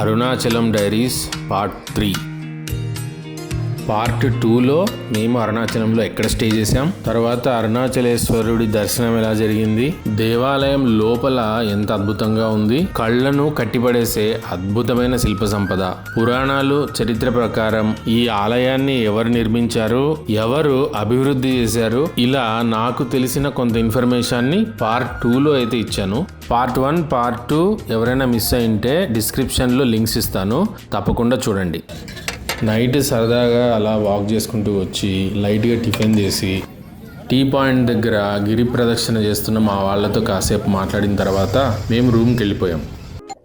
Arunachalam diaries part three. Part టూలో మేము అరుణాచలంలో ఎక్కడ స్టే చేసాం తర్వాత అరుణాచలేశ్వరుడి దర్శనం ఎలా జరిగింది? దేవాలయం లోపల ఎంత అద్భుతంగా ఉంది? కళ్ళను కట్టిపడేసే అద్భుతమైన శిల్ప సంపద. పురాణాలు చరిత్ర ప్రకారం ఈ ఆలయాన్ని ఎవరు నిర్మించారు? ఎవరు అభివృద్ధి చేశారు? ఇలా నాకు తెలిసిన కొంత ఇన్ఫర్మేషన్ని పార్ట్ టూలో అయితే ఇచ్చాను. పార్ట్ వన్ పార్ట్ టూ ఎవరైనా మిస్ అయింటే డిస్క్రిప్షన్లో లింక్స్ ఇస్తాను. తప్పకుండా చూడండి. నైట్ సరదాగా అలా వాక్ చేసుకుంటూ వచ్చి లైట్గా టిఫిన్ చేసి టీ పాయింట్ దగ్గర గిరి ప్రదక్షిణ చేస్తున్న మా వాళ్ళతో కాసేపు మాట్లాడిన తర్వాత మేము రూమ్కి వెళ్ళిపోయాం.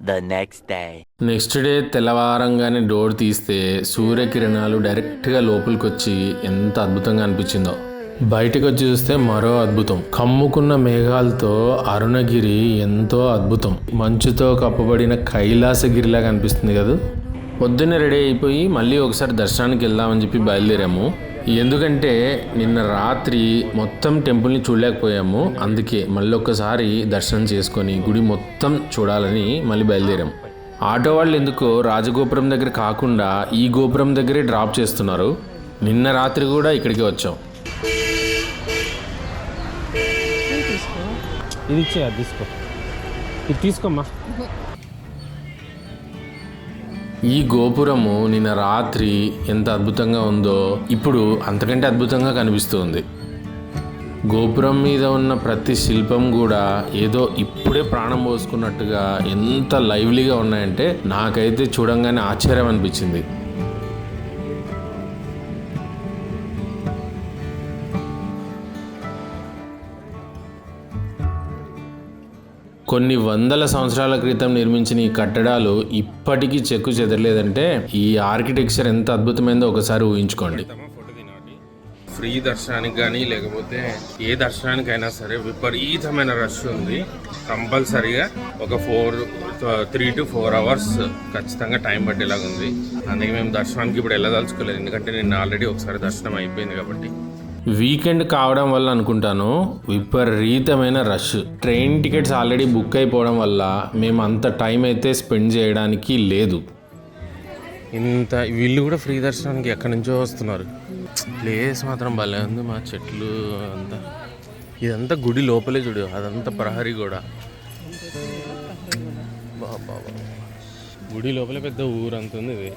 The next day. Next day తెల్లవారంగానే door తీస్తే సూర్యకిరణాలు డైరెక్ట్గా లోపలికి వచ్చి ఎంత అద్భుతంగా అనిపించిందో. బయటకు వచ్చి చూస్తే మరో అద్భుతం. కమ్ముకున్న మేఘాలతో అరుణగిరి ఎంతో అద్భుతం. మంచుతో కప్పబడిన కైలాసగిరిలాగా అనిపిస్తుంది కదా? పొద్దున్నే రెడీ అయిపోయి మళ్ళీ ఒకసారి దర్శనానికి వెళ్దామని చెప్పి బయలుదేరాము. ఎందుకంటే నిన్న రాత్రి మొత్తం టెంపుల్ని చూడలేకపోయాము. అందుకే మళ్ళీ ఒక్కసారి దర్శనం చేసుకొని గుడి మొత్తం చూడాలని మళ్ళీ బయలుదేరాం. ఆటో వాళ్ళు ఎందుకో రాజగోపురం దగ్గర కాకుండా ఈ గోపురం దగ్గరే డ్రాప్ చేస్తున్నారు. నిన్న రాత్రి కూడా ఇక్కడికి వచ్చాం. ఇది తీసుకో. ఇది తీసుకోమ్మా. ఈ గోపురము నిన్న రాత్రి ఎంత అద్భుతంగా ఉందో ఇప్పుడు అంతకంటే అద్భుతంగా కనిపిస్తుంది. గోపురం మీద ఉన్న ప్రతి శిల్పం కూడా ఏదో ఇప్పుడే ప్రాణం పోసుకున్నట్టుగా ఎంత లైవ్లీగా ఉన్నాయంటే నాకైతే చూడంగానే ఆశ్చర్యం అనిపించింది. కొన్ని వందల సంవత్సరాల క్రితం నిర్మించిన ఈ కట్టడాలు ఇప్పటికీ చెక్కు చెదరలేదంటే ఈ ఆర్కిటెక్చర్ ఎంత అద్భుతమైందో ఒకసారి ఊహించుకోండి. ఫ్రీ దర్శనానికి కానీ లేకపోతే ఏ దర్శనానికైనా సరే విపరీతమైన రష్ ఉంది. కంపల్సరీగా ఒక four three to four hours ఖచ్చితంగా టైం పట్టేలాగా ఉంది అందుకే మేము దర్శనానికి ఇప్పుడు వెళ్ళదలుచుకోలేదు. ఎందుకంటే నేను ఆల్రెడీ ఒకసారి దర్శనం అయిపోయింది కాబట్టి. వీకెండ్ కావడం వల్ల అనుకుంటాను. విపరీతమైన rush. Train tickets already book అయిపోవడం వల్ల మేము అంత టైం అయితే స్పెండ్ చేయడానికి లేదు. ఇంత వీళ్ళు కూడా ఫ్రీ దర్శనానికి ఎక్కడి నుంచో వస్తున్నారు. ప్లేస్ మాత్రం భలే ఉంది మా చెట్లు అంతా. ఇదంతా గుడి లోపలే చూడు అదంతా ప్రహరీ కూడా బాబా గుడి లోపలే పెద్ద ఊరు అంత ఉంది ఇది.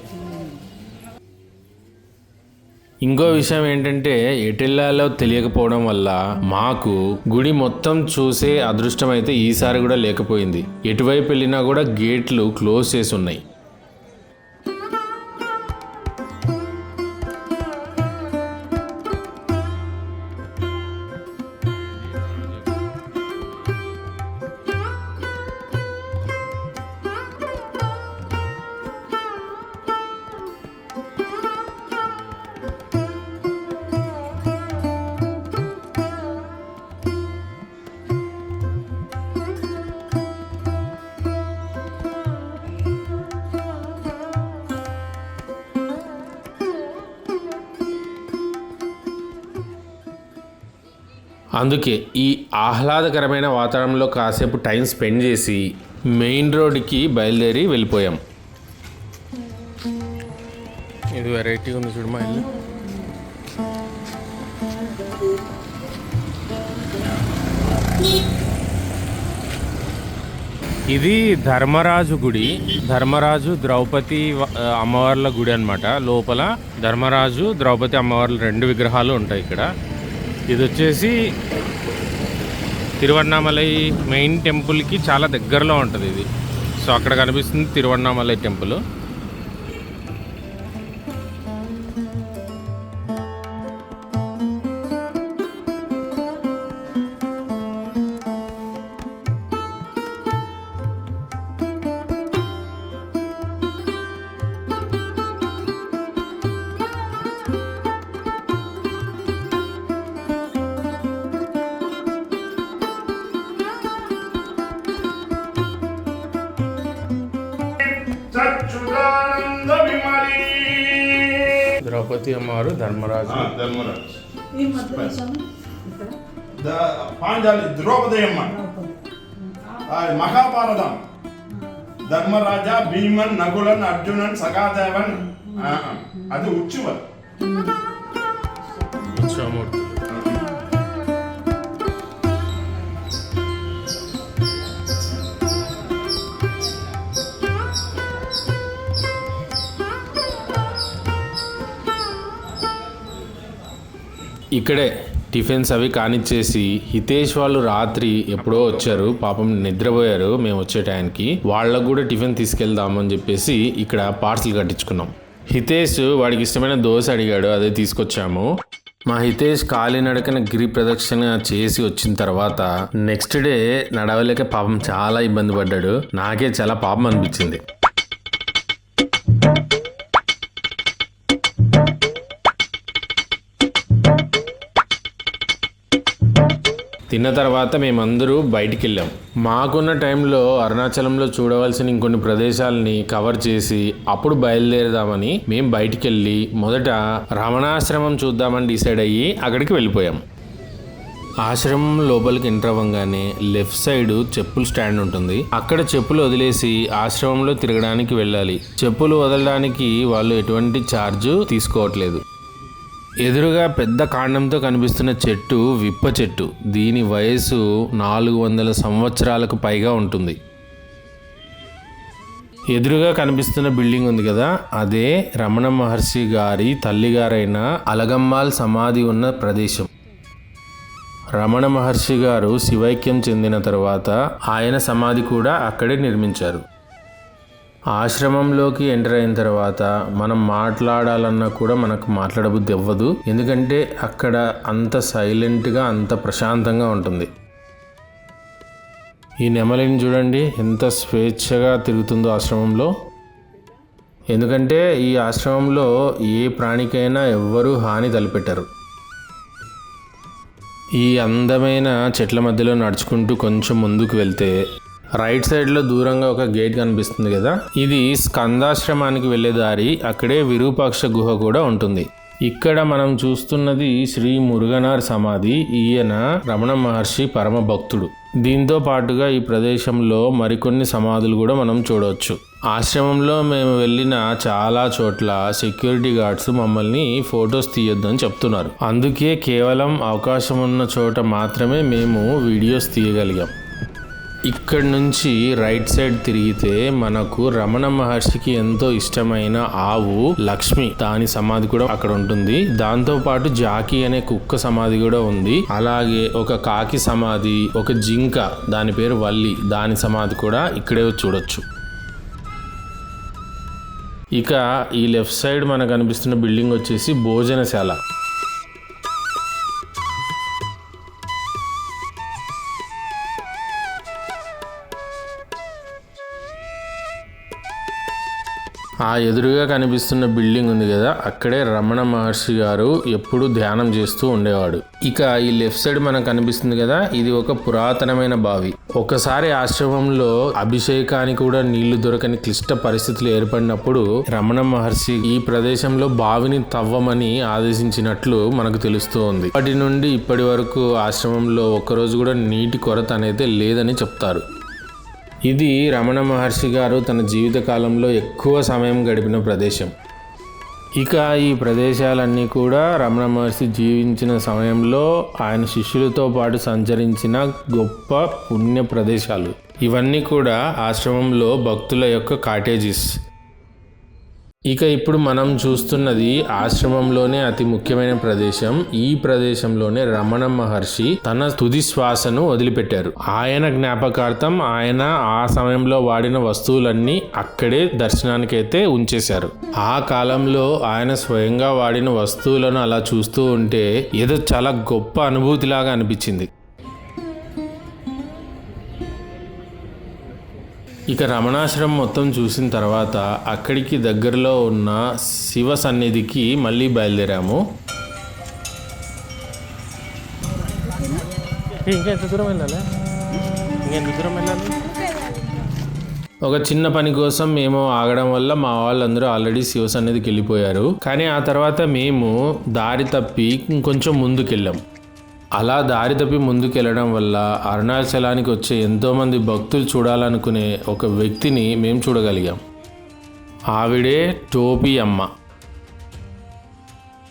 ఇంకో విషయం ఏంటంటే ఎటెల్లాలో తెలియకపోవడం వల్ల మాకు గుడి మొత్తం చూసే అదృష్టం అయితే ఈసారి కూడా లేకపోయింది. ఎటువైపు వెళ్ళినా కూడా గేట్లు క్లోజ్ చేసి ఉన్నాయి. అందుకే ఈ ఆహ్లాదకరమైన వాతావరణంలో కాసేపు టైం స్పెండ్ చేసి మెయిన్ రోడ్కి బయలుదేరి వెళ్ళిపోయాం. ఇది వెరైటీగా ఉంది చూడమా ఇల్లు. ఇది ధర్మరాజు గుడి. ధర్మరాజు ద్రౌపది అమ్మవార్ల గుడి అనమాట లోపల ధర్మరాజు ద్రౌపది అమ్మవార్ల రెండు విగ్రహాలు ఉంటాయి ఇక్కడ. ఇది వచ్చేసి తిరువన్నామలై మెయిన్ టెంపుల్కి చాలా దగ్గరలో ఉంటుంది ఇది. సో అక్కడ కనిపిస్తుంది తిరువన్నామలై టెంపుల్. ద్రౌపది అమ్మవారు ధర్మరాజు. ధర్మరాజ్ ద్రౌపది. అమ్మ మహాభారతం ధర్మరాజ భీమన్ నకులన్ అర్జునన్ సగాదేవన్. ఆ, అది ఉచ్చువర్ ఉత్సవమూర్తి ఇక్కడే టిఫిన్స్ అవి కానిచ్చేసి హితేష్ వాళ్ళు రాత్రి ఎప్పుడో వచ్చారు పాపం నిద్రపోయారు మేము వచ్చే టైంకి. వాళ్ళకు కూడా టిఫిన్ తీసుకెళ్దామని చెప్పేసి ఇక్కడ పార్సల్ కట్టించుకున్నాం. హితేష్ వాడికి ఇష్టమైన దోశ అడిగాడు అదే తీసుకొచ్చాము. మా హితేష్ కాలినడకన గిరి ప్రదక్షిణ చేసి వచ్చిన తర్వాత నెక్స్ట్ డే నడవలేక పాపం చాలా ఇబ్బంది పడ్డాడు. నాకే చాలా పాపం అనిపించింది. తిన్న తర్వాత మేమందరూ బయటికి వెళ్ళాం మాకున్న టైంలో అరుణాచలంలో చూడవలసిన ఇంకొన్ని ప్రదేశాలని కవర్ చేసి అప్పుడు బయలుదేరదామని మేము బయటికి వెళ్ళి మొదట రమణాశ్రమం చూద్దామని డిసైడ్ అయ్యి అక్కడికి వెళ్ళిపోయాం. ఆశ్రమం లోపలికి ఎంటర్ అవ్వగానే లెఫ్ట్ సైడ్ చెప్పుల స్టాండ్ ఉంటుంది. అక్కడ చెప్పులు వదిలేసి ఆశ్రమంలో తిరగడానికి వెళ్ళాలి. చెప్పులు వదలడానికి వాళ్ళు ఎటువంటి ఛార్జ్ తీసుకోవట్లేదు. ఎదురుగా పెద్ద కాండంతో కనిపిస్తున్న చెట్టు విప్ప చెట్టు. దీని వయసు నాలుగు వందల సంవత్సరాలకు పైగా ఉంటుంది. ఎదురుగా కనిపిస్తున్న బిల్డింగ్ ఉంది కదా అదే రమణ మహర్షి గారి తల్లిగారైన అలగమ్మాల్ సమాధి ఉన్న ప్రదేశం. రమణ మహర్షి గారు శివైక్యం చెందిన తర్వాత ఆయన సమాధి కూడా అక్కడే నిర్మించారు. ఆశ్రమంలోకి ఎంటర్ అయిన తర్వాత మనం మాట్లాడాలన్నా కూడా మనకు మాట్లాడబుద్ధి అవ్వదు. ఎందుకంటే అక్కడ అంత సైలెంట్గా అంత ప్రశాంతంగా ఉంటుంది. ఈ నెమలిని చూడండి ఎంత స్వేచ్ఛగా తిరుగుతుందో ఆశ్రమంలో. ఎందుకంటే ఈ ఆశ్రమంలో ఏ ప్రాణికైనా ఎవ్వరూ హాని తలపెట్టరు. ఈ అందమైన చెట్ల మధ్యలో నడుచుకుంటూ కొంచెం ముందుకు వెళ్తే రైట్ సైడ్లో దూరంగా ఒక గేట్ కనిపిస్తుంది కదా. ఇది స్కందాశ్రమానికి వెళ్ళే దారి అక్కడే విరూపాక్ష గుహ కూడా ఉంటుంది. ఇక్కడ మనం చూస్తున్నది శ్రీ మురుగనార్ సమాధి ఈయన రమణ మహర్షి పరమ భక్తుడు. దీంతో పాటుగా ఈ ప్రదేశంలో మరికొన్ని సమాధులు కూడా మనం చూడవచ్చు. ఆశ్రమంలో మేము వెళ్ళిన చాలా చోట్ల సెక్యూరిటీ గార్డ్స్ మమ్మల్ని ఫొటోస్ తీయొద్దని చెప్తున్నారు. అందుకే కేవలం అవకాశం ఉన్న చోట మాత్రమే మేము వీడియోస్ తీయగలిగాం. ఇక్కడ నుంచి రైట్ సైడ్ తిరిగితే మనకు రమణ మహర్షికి ఎంతో ఇష్టమైన ఆవు లక్ష్మి. దాని సమాధి కూడా అక్కడ ఉంటుంది. దాంతో పాటు జాకి అనే కుక్క సమాధి కూడా ఉంది. అలాగే ఒక కాకి సమాధి ఒక జింక దాని పేరు వల్లి దాని సమాధి కూడా ఇక్కడే చూడొచ్చు. ఇక ఈ లెఫ్ట్ సైడ్ మనకు కనిపిస్తున్న బిల్డింగ్ వచ్చేసి భోజనశాల. ఆ ఎదురుగా కనిపిస్తున్న బిల్డింగ్ ఉంది కదా అక్కడే రమణ మహర్షి గారు ఎప్పుడు ధ్యానం చేస్తూ ఉండేవాడు. ఇక ఈ లెఫ్ట్ సైడ్ మనకు కనిపిస్తుంది కదా ఇది ఒక పురాతనమైన బావి. ఒకసారి ఆశ్రమంలో అభిషేకానికి కూడా నీళ్ళు దొరకని క్లిష్ట పరిస్థితులు ఏర్పడినప్పుడు రమణ మహర్షి ఈ ప్రదేశంలో బావిని తవ్వమని ఆదేశించినట్లు మనకు తెలుస్తూ ఉంది. అప్పటి నుండి ఇప్పటి వరకు ఆశ్రమంలో ఒక్కరోజు కూడా నీటి కొరత అనేది లేదని చెప్తారు. ఇది రమణ మహర్షి గారు తన జీవిత కాలంలో ఎక్కువ సమయం గడిపిన ప్రదేశం. ఇక ఈ ప్రదేశాలన్నీ కూడా రమణ మహర్షి జీవించిన సమయంలో ఆయన శిష్యులతో పాటు సంచరించిన గొప్ప పుణ్య ప్రదేశాలు. ఇవన్నీ కూడా ఆశ్రమంలో భక్తుల యొక్క కాటేజెస్. ఇక ఇప్పుడు మనం చూస్తున్నది ఆశ్రమంలోనే అతి ముఖ్యమైన ప్రదేశం. ఈ ప్రదేశంలోనే రమణ మహర్షి తన తుది శ్వాసను వదిలిపెట్టారు. ఆయన జ్ఞాపకార్థం ఆయన ఆ సమయంలో వాడిన వస్తువులన్నీ అక్కడే దర్శనానికైతే ఉంచేశారు. ఆ కాలంలో ఆయన స్వయంగా వాడిన వస్తువులను అలా చూస్తూ ఉంటే ఏదో చాలా గొప్ప అనుభూతిలాగా అనిపించింది. ఇక రమణాశ్రమం మొత్తం చూసిన తర్వాత అక్కడికి దగ్గరలో ఉన్న శివ సన్నిధికి మళ్ళీ బయలుదేరాము. ఇంకెంత దూరం వెళ్ళాలి? ఇంకెంత దూరం వెళ్ళాలి? ఒక చిన్న పని కోసం మేము ఆగడం వల్ల మా వాళ్ళందరూ ఆల్రెడీ శివ సన్నిధికి వెళ్ళిపోయారు. కానీ ఆ తర్వాత మేము దారి తప్పి ఇంకొంచెం ముందుకెళ్ళాం. అలా దారి తప్పి ముందుకెళ్ళడం వల్ల అరుణాచలానికి వచ్చే ఎంతోమంది భక్తులు చూడాలనుకునే ఒక వ్యక్తిని మేము చూడగలిగాం. ఆవిడే టోపీ అమ్మ.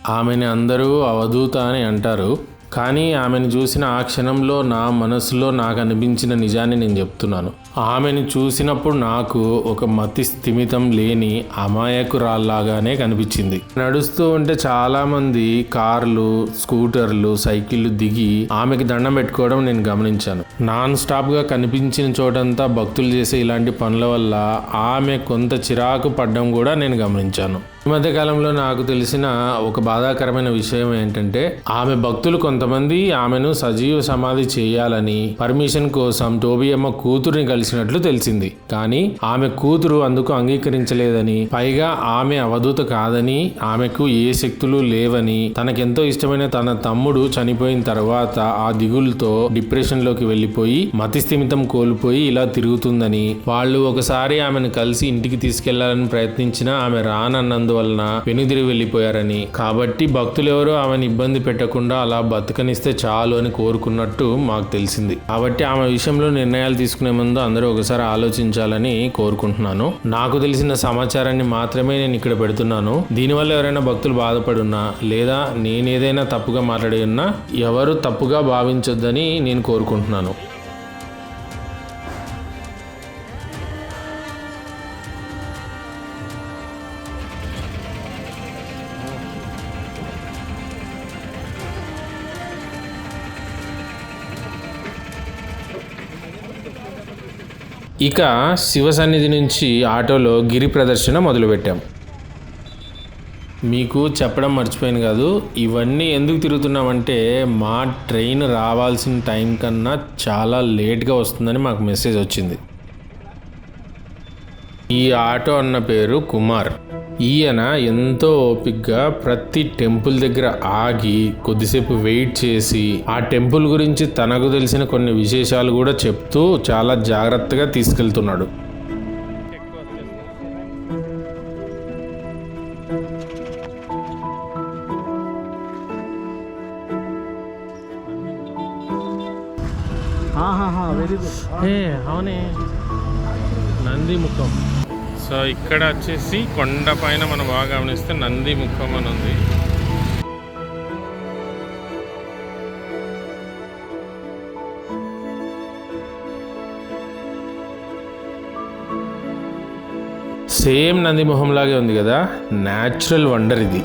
ఆమెని అందరూ అవధూత అని అంటారు. కానీ ఆమెను చూసిన ఆ క్షణంలో నా మనసులో నాకు అనిపించిన నిజాన్ని నేను చెప్తున్నాను. ఆమెను చూసినప్పుడు నాకు ఒక మతి స్థిమితం లేని అమాయకురాల్లాగానే కనిపించింది. నడుస్తూ ఉంటే చాలామంది కార్లు స్కూటర్లు సైకిళ్ళు దిగి ఆమెకి దండం పెట్టుకోవడం నేను గమనించాను. నాన్ స్టాప్గా కనిపించిన చోటంతా భక్తులు చేసే ఇలాంటి పనుల వల్ల ఆమె కొంత చిరాకు పడ్డం కూడా నేను గమనించాను. ఈ మధ్య కాలంలో నాకు తెలిసిన ఒక బాధాకరమైన విషయం ఏంటంటే ఆమె భక్తులు కొంతమంది ఆమెను సజీవ సమాధి చేయాలని పర్మిషన్ కోసం టోబియమ్మ కూతురుని కలిసినట్లు తెలిసింది. కానీ ఆమె కూతురు అందుకు అంగీకరించలేదని పైగా ఆమె అవధూత కాదని ఆమెకు ఏ శక్తులు లేవని తనకెంతో ఇష్టమైన తన తమ్ముడు చనిపోయిన తర్వాత ఆ దిగులతో డిప్రెషన్లోకి వెళ్ళిపోయి మతిస్థిమితం కోల్పోయి ఇలా తిరుగుతుందని వాళ్ళు ఒకసారి ఆమెను కలిసి ఇంటికి తీసుకెళ్ళాలని ప్రయత్నించినా ఆమె వలన వెనుదిరి వెళ్ళిపోయారని. కాబట్టి భక్తులు ఎవరో ఆమెను ఇబ్బంది పెట్టకుండా అలా బతకనిస్తే చాలు అని కోరుకున్నట్టు మాకు తెలిసింది. కాబట్టి ఆమె విషయంలో నిర్ణయాలు తీసుకునే ముందు అందరూ ఒకసారి ఆలోచించాలని కోరుకుంటున్నాను. నాకు తెలిసిన సమాచారాన్ని మాత్రమే నేను ఇక్కడ పెడుతున్నాను. దీనివల్ల ఎవరైనా భక్తులు బాధపడున్నా లేదా నేనేదైనా తప్పుగా మాట్లాడి ఉన్నా ఎవరు తప్పుగా భావించొద్దని నేను కోరుకుంటున్నాను. ఇక శివ సన్నిధి నుంచి ఆటోలో గిరి ప్రదర్శన మొదలుపెట్టాం. మీకు చెప్పడం మర్చిపోయాను కాదు ఇవన్నీ ఎందుకు తిరుగుతున్నామంటే మా ట్రైన్ రావాల్సిన టైం కన్నా చాలా లేట్గా వస్తుందని మాకు మెసేజ్ వచ్చింది. ఈ ఆటో అన్న పేరు కుమార్. ఈయన ఎంతో ఓపిక్గా ప్రతి టెంపుల్ దగ్గర ఆగి కొద్దిసేపు వెయిట్ చేసి ఆ టెంపుల్ గురించి తనకు తెలిసిన కొన్ని విశేషాలు కూడా చెప్తూ చాలా జాగ్రత్తగా తీసుకెళ్తున్నాడు. ఏ అవునే. నంది ముఖం. సో ఇక్కడ వచ్చేసి కొండ పైన మనం బాగా గమనిస్తే నంది ముఖం అని ఉంది. సేమ్ నంది మొహం లాగే ఉంది కదా న్యాచురల్ వండర్ ఇది.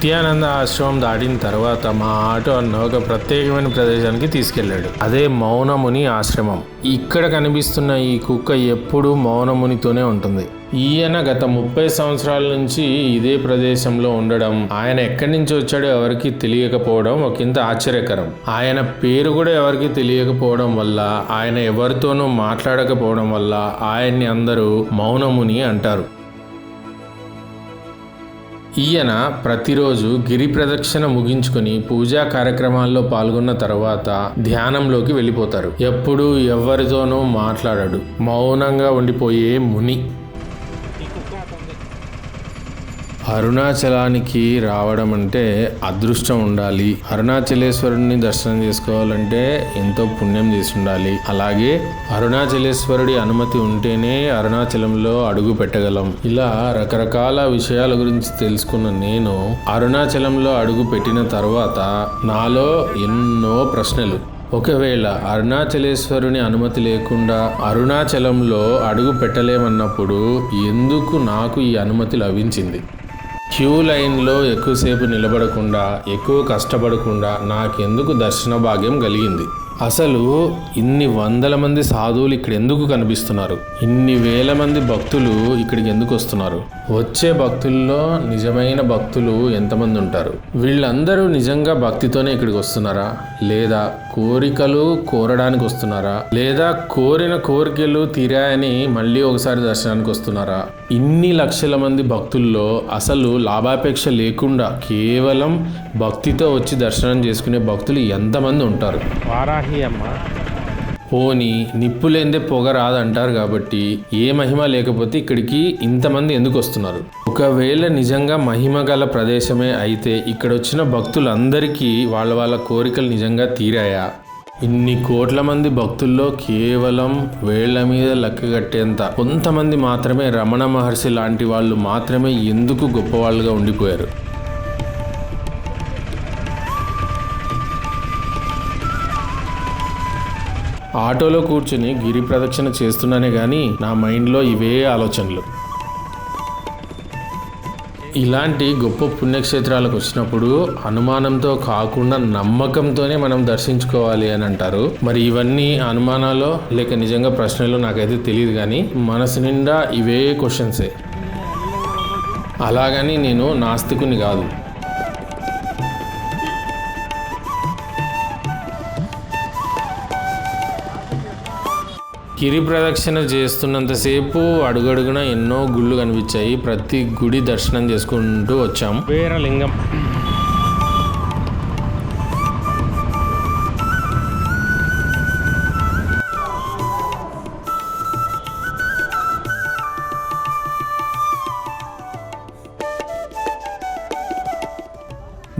నిత్యానంద ఆశ్రమం దాటిన తర్వాత మా ఆటో అన్న ఒక ప్రత్యేకమైన ప్రదేశానికి తీసుకెళ్ళాడు. అదే మౌనముని ఆశ్రమం. ఇక్కడ కనిపిస్తున్న ఈ కుక్క ఎప్పుడూ మౌనమునితోనే ఉంటుంది. ఈయన గత ముప్పై సంవత్సరాల నుంచి ఇదే ప్రదేశంలో ఉండడం ఆయన ఎక్కడి నుంచి వచ్చాడో ఎవరికి తెలియకపోవడం ఒకంత ఆశ్చర్యకరం. ఆయన పేరు కూడా ఎవరికి తెలియకపోవడం వల్ల ఆయన ఎవరితోనూ మాట్లాడకపోవడం వల్ల ఆయన్ని అందరూ మౌనముని అంటారు. ఈయన ప్రతిరోజు గిరి ప్రదక్షిణ ముగించుకుని పూజా కార్యక్రమాల్లో పాల్గొన్న తర్వాత ధ్యానంలోకి వెళ్ళిపోతారు. ఎప్పుడు ఎవరితోనూ మాట్లాడడు. మౌనంగా ఉండిపోయే ముని. అరుణాచలానికి రావడం అంటే అదృష్టం ఉండాలి. అరుణాచలేశ్వరుడిని దర్శనం చేసుకోవాలంటే ఎంతో పుణ్యం చేసి ఉండాలి అలాగే అరుణాచలేశ్వరుడి అనుమతి ఉంటేనే అరుణాచలంలో అడుగు పెట్టగలం. ఇలా రకరకాల విషయాల గురించి తెలుసుకున్న నేను అరుణాచలంలో అడుగు పెట్టిన తర్వాత నాలో ఎన్నో ప్రశ్నలు. ఒకవేళ అరుణాచలేశ్వరుని అనుమతి లేకుండా అరుణాచలంలో అడుగు పెట్టలేమన్నప్పుడు ఎందుకు నాకు ఈ అనుమతి లభించింది? క్యూ లైన్లో ఎక్కువసేపు నిలబడకుండా ఎక్కువ కష్టపడకుండా నాకెందుకు దర్శన భాగ్యం కలిగింది? అసలు ఇన్ని వందల మంది సాధువులు ఇక్కడ ఎందుకు కనిపిస్తున్నారు? ఇన్ని వేల మంది భక్తులు ఇక్కడికి ఎందుకు వస్తున్నారు? వచ్చే భక్తుల్లో నిజమైన భక్తులు ఎంతమంది ఉంటారు? వీళ్ళందరూ నిజంగా భక్తితోనే ఇక్కడికి వస్తున్నారా? లేదా కోరికలు కోరడానికి వస్తున్నారా? లేదా కోరిన కోరికలు తీరాయని మళ్ళీ ఒకసారి దర్శనానికి వస్తున్నారా? ఇన్ని లక్షల మంది భక్తుల్లో అసలు లాభాపేక్ష లేకుండా కేవలం భక్తితో వచ్చి దర్శనం చేసుకునే భక్తులు ఎంతమంది ఉంటారు? వారాహి మహి అమ్మ పోని నిప్పులేందే పొగ రాదంటారు కాబట్టి ఏ మహిమ లేకపోతే ఇక్కడికి ఇంతమంది ఎందుకు వస్తున్నారు? ఒకవేళ నిజంగా మహిమ గల ప్రదేశమే అయితే ఇక్కడ వచ్చిన భక్తులందరికీ వాళ్ళ వాళ్ళ కోరికలు నిజంగా తీరాయా? ఇన్ని కోట్ల మంది భక్తుల్లో కేవలం వేళ్ళ మీద లెక్కగట్టేంత కొంతమంది మాత్రమే రమణ మహర్షి లాంటి వాళ్ళు మాత్రమే ఎందుకు గొప్పవాళ్ళుగా ఉండిపోయారు? ఆటోలో కూర్చుని గిరి ప్రదక్షిణ చేస్తున్నానే కానీ నా మైండ్లో ఇవే ఆలోచనలు. ఇలాంటి గొప్ప పుణ్యక్షేత్రాలకు వచ్చినప్పుడు అనుమానంతో కాకుండా నమ్మకంతోనే మనం దర్శించుకోవాలి అని అంటారు. మరి ఇవన్నీ అనుమానాలు లేక నిజంగా ప్రశ్నలు నాకైతే తెలియదు కానీ మనసు నిండా ఇవే క్వశ్చన్సే అలాగని నేను నాస్తికుని కాదు. గిరి ప్రదక్షిణ చేస్తున్నంతసేపు అడుగడుగున ఎన్నో గుళ్ళు కనిపించాయి. ప్రతి గుడి దర్శనం చేసుకుంటూ వచ్చాం. వీరలింగం.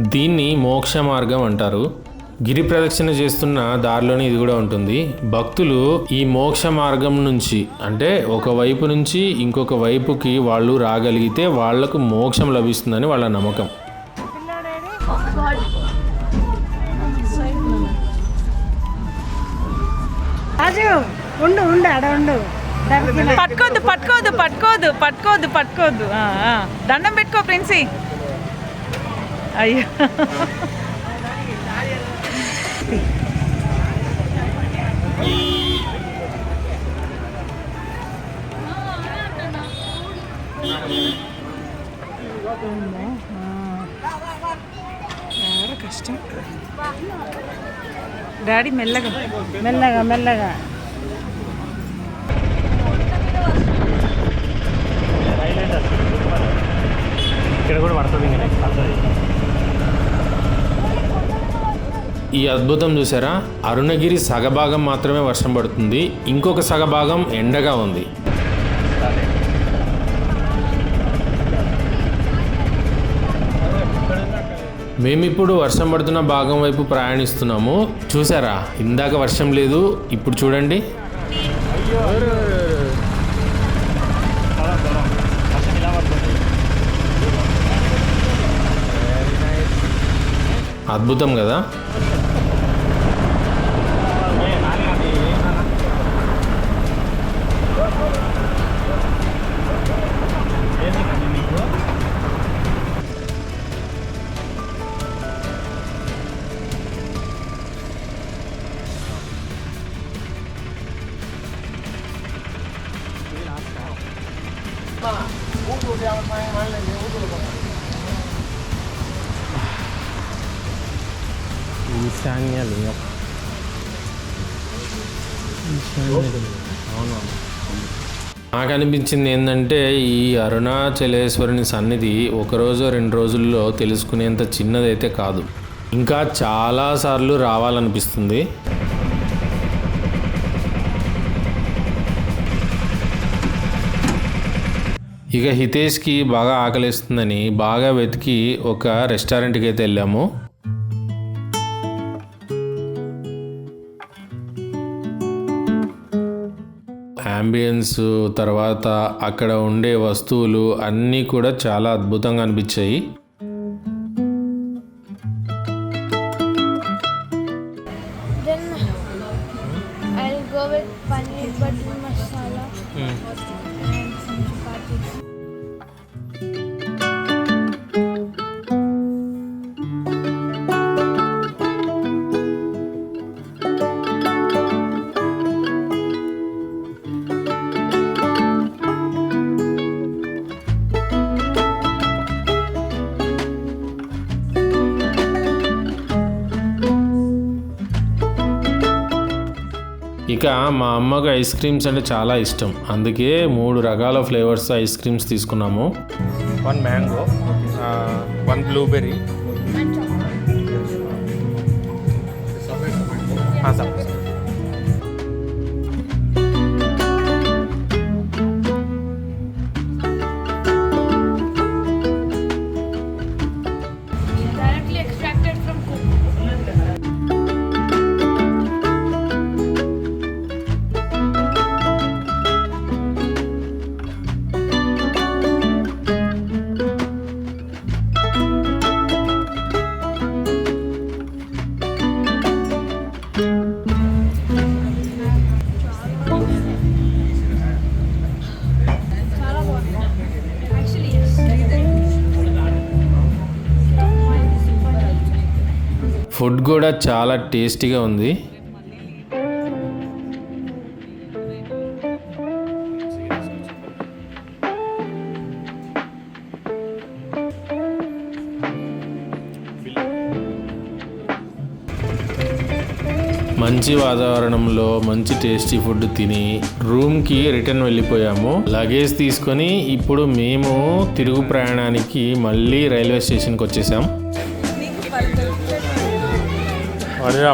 దీన్ని మోక్ష మార్గం అంటారు. గిరి ప్రదక్షిణ చేస్తున్న దారిలోనే ఇది కూడా ఉంటుంది. భక్తులు ఈ మోక్ష మార్గం నుంచి అంటే ఒక వైపు నుంచి ఇంకొక వైపుకి వాళ్ళు రాగలిగితే వాళ్ళకు మోక్షం లభిస్తుందని వాళ్ళ నమ్మకం. రాజు ఉండు ఉండు ఆడ ఉండు. పట్టుకోద్దు పట్టుకోద్దు పట్టుకోద్దు పట్టుకోద్దు పట్టుకోద్దు ఆ, ఆ. దండం పెట్టుకో ప్రిన్సీ. అయ్యో. చాలా కష్టం డాడీ మెల్లగా మెల్లగా మెల్లగా ఇక్కడ కూడా పడుతుంది ఇంకా పడుతుంది ఈ అద్భుతం చూసారా? అరుణగిరి సగభాగం మాత్రమే వర్షం పడుతుంది. ఇంకొక సగభాగం ఎండగా ఉంది. మేమిప్పుడు వర్షం పడుతున్న భాగం వైపు ప్రయాణిస్తున్నాము. చూసారా? ఇందాక వర్షం లేదు. ఇప్పుడు చూడండి. అద్భుతం కదా? నాకు అనిపించింది ఏంటంటే ఈ అరుణాచలేశ్వరుని సన్నిధి ఒకరోజు రెండు రోజుల్లో తెలుసుకునేంత చిన్నదైతే కాదు. ఇంకా చాలాసార్లు రావాలనిపిస్తుంది. ఇక హితేష్కి బాగా ఆకలిస్తుందని బాగా వెతికి ఒక రెస్టారెంట్కి అయితే వెళ్ళాము. అంబియన్స్ తర్వాత అక్కడ ఉండే వస్తువులు అన్నీ కూడా చాలా అద్భుతంగా అనిపించాయి. ఇక మా అమ్మకు ఐస్ క్రీమ్స్ అంటే చాలా ఇష్టం. అందుకే మూడు రకాల ఫ్లేవర్స్ ఐస్ క్రీమ్స్ తీసుకున్నాము. One mango one blueberry. Food కూడా చాలా టేస్టీగా ఉంది. మంచి వాతావరణంలో మంచి టేస్టీ ఫుడ్ తిని రూమ్కి రిటర్న్ వెళ్ళిపోయాము. లగేజ్ తీసుకొని ఇప్పుడు మేము తిరుగు ప్రయాణానికి మళ్ళీ రైల్వే స్టేషన్కి వచ్చేసాం. అందరు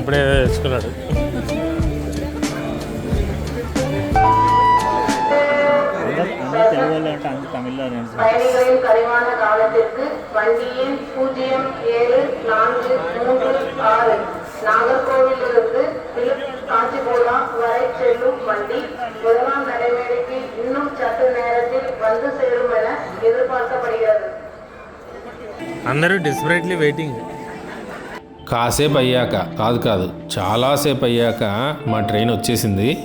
తమిళ பயணிகளின் பரிமாண காலத்திற்கு வண்டி எண் பூஜ்ஜியம் ஏழு நான்கு மூன்று ஆறு நாகர்கோவிலிருந்து பிலிப் காஞ்சிபுரம் வரை செல்லும் வண்டி முதலாம் நடைமேடைக்கு இன்னும் சற்று நேரத்தில் வந்து சேரும் என எதிர்பார்க்கப்படுகிறது అందరూ డిస్పరేట్లీ వెయిటింగ్ కాసేపు అయ్యాక కాదు కాదు చాలాసేపు అయ్యాక మా ట్రైన్ వచ్చేసింది.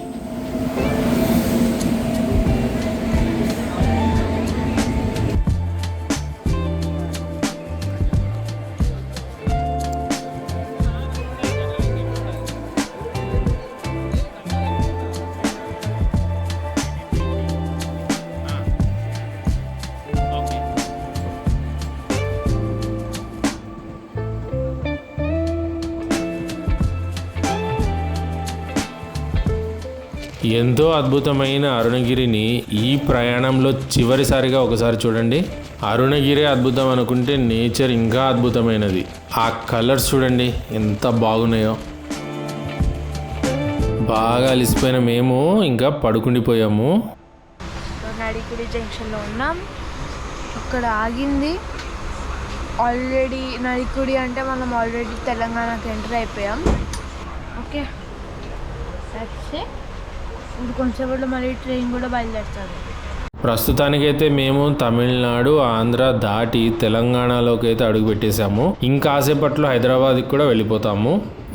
ఎంతో అద్భుతమైన అరుణగిరిని ఈ ప్రయాణంలో చివరిసారిగా ఒకసారి చూడండి. అరుణగిరి అద్భుతం అనుకుంటే నేచర్ ఇంకా అద్భుతమైనది. ఆ కలర్స్ చూడండి ఎంత బాగున్నాయో. బాగా అలిసిపోయిన మేము ఇంకా పడుకుండిపోయాము. నడికుడి జంక్షన్లో ఉన్నాం. అక్కడ ఆగింది. ఆల్రెడీ నడికుడి అంటే మనం ఆల్రెడీ తెలంగాణకి ఎంటర్ అయిపోయాం. ఓకే. సరే. ఇప్పుడు కొంచెంసేపట్లో మళ్ళీ ట్రైన్ కూడా బయలుదేరుతారు. ప్రస్తుతానికైతే మేము తమిళనాడు ఆంధ్ర దాటి తెలంగాణలోకి అయితే అడుగుపెట్టేశాము ఇంకాసేపట్లో హైదరాబాద్కి కూడా వెళ్ళిపోతాము.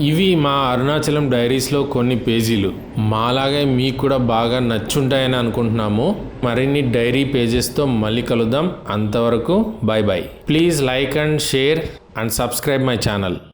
ఇవి మా అరుణాచలం డైరీస్లో కొన్ని పేజీలు. మాలాగే మీకు కూడా బాగా నచ్చుంటాయని అనుకుంటున్నాము. మరిన్ని డైరీ పేజెస్తో మళ్ళీ కలుద్దాం. అంతవరకు bye bye please like and share and subscribe my channel.